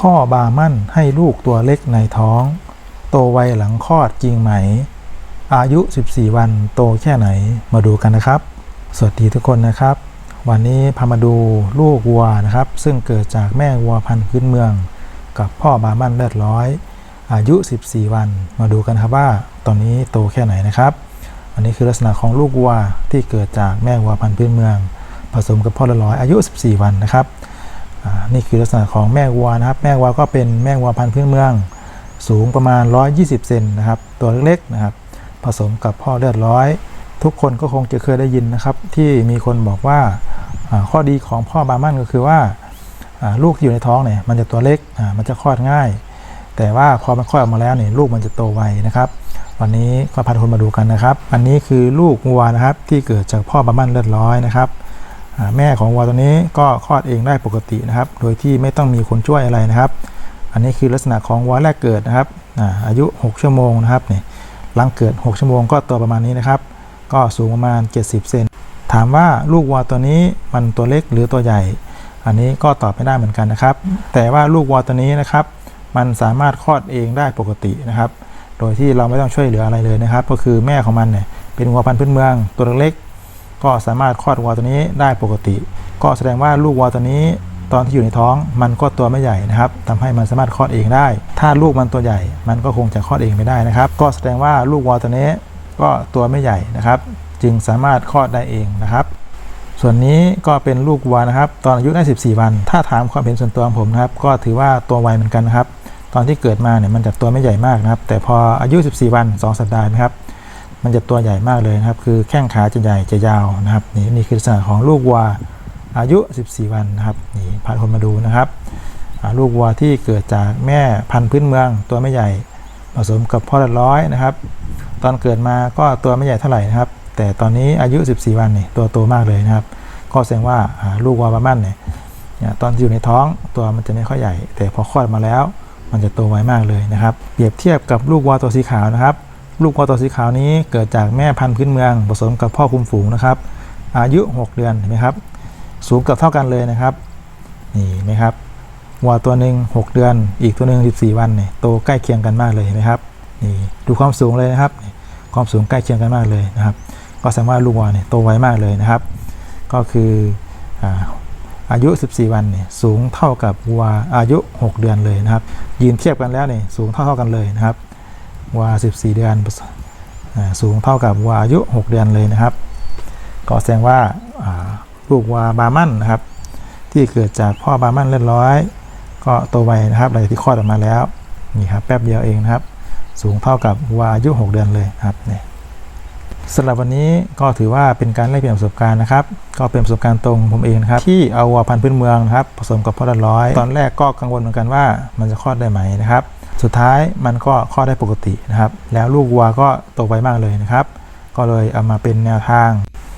พ่อบามั่นให้ลูกตัวเล็กในท้อง โตไวหลังคลอดจริงไหม อายุ 14 วันโตแค่ไหนมาดูกันนะครับ สวัสดีทุกคนนะครับ วันนี้พามาดูลูกวัวนะครับ ซึ่งเกิดจากแม่วัวพันธุ์พื้นเมือง กับพ่อบามั่นเลือดร้อย อายุ 14 วันมาดูกันครับว่าตอนนี้โตแค่ไหนนะครับ อันนี้คือลักษณะของลูกวัวที่เกิดจากแม่วัวพันธุ์พื้นเมือง ผสมกับพ่อเลือดร้อยอายุ 14 วันนะครับ นี่คือลักษณะของแม่วัวนะครับ แม่วัวก็เป็นแม่วัวพันธุ์พื้นเมือง สูงประมาณ 120 เซนนะครับ ตัวเล็กๆนะครับ ผสมกับพ่อเลือดร้อย ทุกคนก็คงจะเคยได้ยินนะครับ ที่มีคนบอกว่าข้อดีของพ่อบามันก็คือว่าลูกที่อยู่ในท้องเนี่ยมันจะตัวเล็กมันจะคลอดง่าย แต่ว่าพอมันคลอดออกมาแล้วเนี่ยลูกมันจะโตไวนะครับ วันนี้ก็พาทุกคนมาดูกันนะครับ อันนี้คือลูกวัวนะครับที่เกิดจากพ่อบามันเลือดร้อยนะครับ แม่ของวัวตัวนี้ก็คลอดเองได้ปกตินะครับ โดยที่ไม่ต้องมีคนช่วยอะไรนะครับ อันนี้คือลักษณะของวัวแรกเกิดนะครับอาอายุ 6 ชั่วโมงนะครับเนี่ยหลังเกิด 6 ชั่วโมงก็ตัวประมาณนี้นะครับ ก็สูงประมาณ 70 เซนถามว่าลูกวัวตัวนี้มันตัวเล็กหรือตัวใหญ่ อันนี้ก็ตอบไม่ได้เหมือนกันนะครับ แต่ว่าลูกวัวตัวนี้นะครับ มันสามารถคลอดเองได้ปกตินะครับ โดยที่เราไม่ต้องช่วยเหลืออะไรเลยนะครับ ก็คือแม่ของมันเนี่ยเป็นวัวพันธุ์พื้นเมืองตัวเล็ก ก็สามารถคลอดวัวตัวนี้ได้ปกติ ก็แสดงว่าลูกวัวตัวนี้ตอนที่อยู่ในท้องมันก็ตัวไม่ใหญ่นะครับทำให้มันสามารถคลอดเองได้ ถ้าลูกมันตัวใหญ่ มันก็คงจะคลอดเองไม่ได้นะครับ ก็แสดงว่าลูกวัวตัวนี้ก็ตัวไม่ใหญ่นะครับ จึงสามารถคลอดได้เองนะครับ ส่วนนี้ก็เป็นลูกวัวนะครับ ตอนอายุได้ 14 วัน ถ้าถามความเห็นส่วนตัวของผมนะครับ ก็ถือว่าตัวไวเหมือนกันนะครับ ตอนที่เกิดมาเนี่ยมันจะตัวไม่ใหญ่มากนะครับ แต่พออายุ 14 วัน 2 สัปดาห์นะครับ มันจะตัวใหญ่มากเลยนะครับ คือแข้งขาจะใหญ่จะยาวนะครับนี่นี่คือลักษณะของลูกวัวอายุ 14 วันนะครับนี่พาคนมาดูนะครับลูกวัวที่เกิดจากแม่พันธุ์พื้นเมืองตัวไม่ใหญ่ผสมกับพ่อลือดร้อยนะครับ ตอนเกิดมาก็ตัวไม่ใหญ่เท่าไหร่นะครับ แต่ตอนนี้อายุ 14 วันนี่ตัวโตมากเลยนะครับ ก็แสดงว่าลูกวัวบามันเนี่ยเนี่ยตอนอยู่ในท้องตัวมันจะไม่ค่อยใหญ่ แต่พอคลอดมาแล้ว มันจะโตไวมากเลยนะครับ เปรียบเทียบกับลูกวัวตัวสีขาวนะครับ ลูกวัวตัวสีขาวนี้เกิดจากแม่พันธุ์พื้นเมือง ผสมกับพ่อคุมฝูงนะครับ อายุ 6 เดือนเห็นไหมครับ สูงเกือบเท่ากันเลยนะครับ นี่ไหมครับวัวตัวหนึ่ง6 เดือน อีกตัวหนึ่ง14 วันเนี่ยโตใกล้เคียงกันมากเลยเห็นไหมครับนี่ดูความสูงเลยนะครับ ความสูงใกล้เคียงกันมากเลยนะครับ ก็แสดงว่าลูกวัวเนี่ยโตไวมากเลยนะครับ ก็คืออ่าอายุ 14 วันเนี่ยสูงเท่ากับวัวอายุ 6 เดือนเลยนะครับ ยืนเทียบกันแล้วเนี่ยสูงเท่าเท่ากันเลยนะครับ วัว14 เดือนสูงเท่ากับวัวอายุ 6 เดือนเลยนะครับ ก็แสดงว่าลูกวัวบามั่นนะครับ ที่เกิดจากพ่อบามั่นเลือดร้อย ก็โตไวนะครับหลังจากที่คลอดออกมาแล้วนี่ครับแป๊บเดียวเองนะครับ สูงเท่ากับวัวอายุ 6 เดือนเลยครับนี่สำหรับวันนี้ก็ถือว่าเป็นการแลกเปลี่ยนประสบการณ์นะครับ ก็เป็นประสบการณ์ตรงผมเองนะครับ ที่เอาวัวพันธุ์พื้นเมืองนะครับ ผสมกับพ่อเลือดร้อย ตอนแรกก็กังวลเหมือนกันว่ามันจะคลอดได้ไหมนะครับ สุดท้ายมันก็คลอดได้ปกตินะครับ แล้วลูกวัวก็โตไวมากเลยนะครับ ก็เลยเอามาเป็นแนวทาง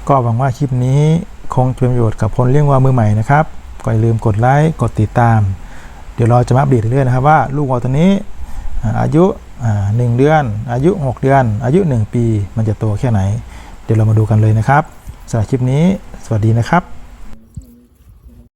ก็หวังว่าคลิปนี้คงจะเป็นประโยชน์กับคนเลี้ยงวัวมือใหม่นะครับก็อย่าลืมกดไลค์กดติดตาม เดี๋ยวเราจะมาอัปเดตเรื่อยๆนะครับว่าลูกวัวตัวนี้อายุหนึ่งเดือน อายุ 6 เดือน อายุ 1 ปี มันจะโตแค่ไหน เดี๋ยวเรามาดูกันเลยนะครับสำหรับคลิปนี้ สวัสดีนะครับ